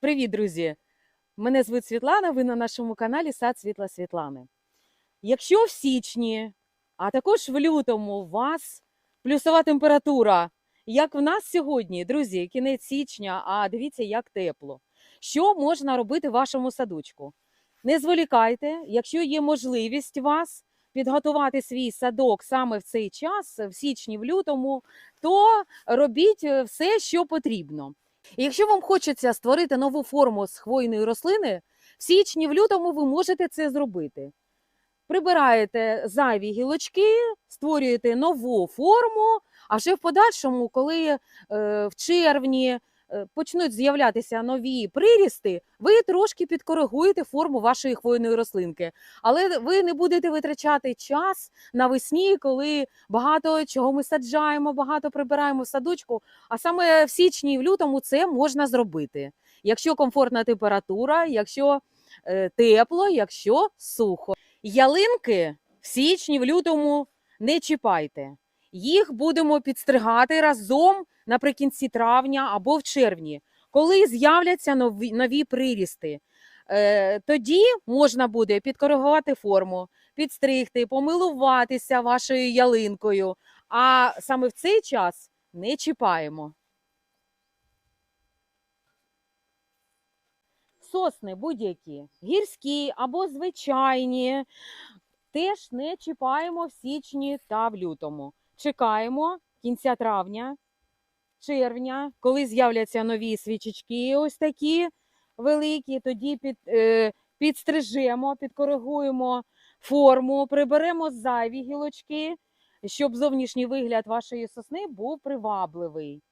Привіт, друзі! Мене звуть Світлана. Ви на нашому каналі Сад Світла Світлани. Якщо в січні, а також в лютому у вас плюсова температура, як в нас сьогодні, друзі, кінець січня, а дивіться, як тепло. Що можна робити в вашому садочку? Не зволікайте, якщо є можливість вас підготувати свій садок саме в цей час, в січні, в лютому, то робіть е, все, що потрібно. І якщо вам хочеться створити нову форму з хвойної рослини, в січні, в лютому ви можете це зробити. Прибираєте зайві гілочки, створюєте нову форму, а вже в подальшому, коли е, в червні почнуть з'являтися нові прирісти, ви трошки підкоригуєте форму вашої хвойної рослинки. Але ви не будете витрачати час навесні, коли багато чого ми саджаємо, багато прибираємо в садочку. А саме в січні і в лютому це можна зробити. Якщо комфортна температура, якщо е, тепло, якщо сухо. Ялинки в січні, в лютому не чіпайте. Їх будемо підстригати разом наприкінці травня або в червні, коли з'являться нові, нові прирісти. Е, тоді можна буде підкоригувати форму, підстригти, помилуватися вашою ялинкою. А саме в цей час не чіпаємо. Сосни будь-які, гірські або звичайні, теж не чіпаємо в січні та в лютому. Чекаємо кінця травня, червня, коли з'являться нові свічечки, ось такі великі, тоді під, е, підстрижемо, підкоригуємо форму, приберемо зайві гілочки, щоб зовнішній вигляд вашої сосни був привабливий.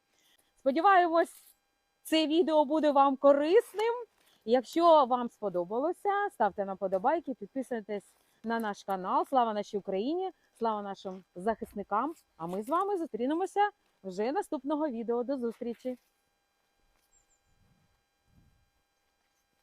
Сподіваємось, це відео буде вам корисним. Якщо вам сподобалося, ставте на подобайки, підписуйтесь на наш канал. Слава нашій Україні! Слава нашим захисникам! А ми з вами зустрінемося вже наступного відео. До зустрічі!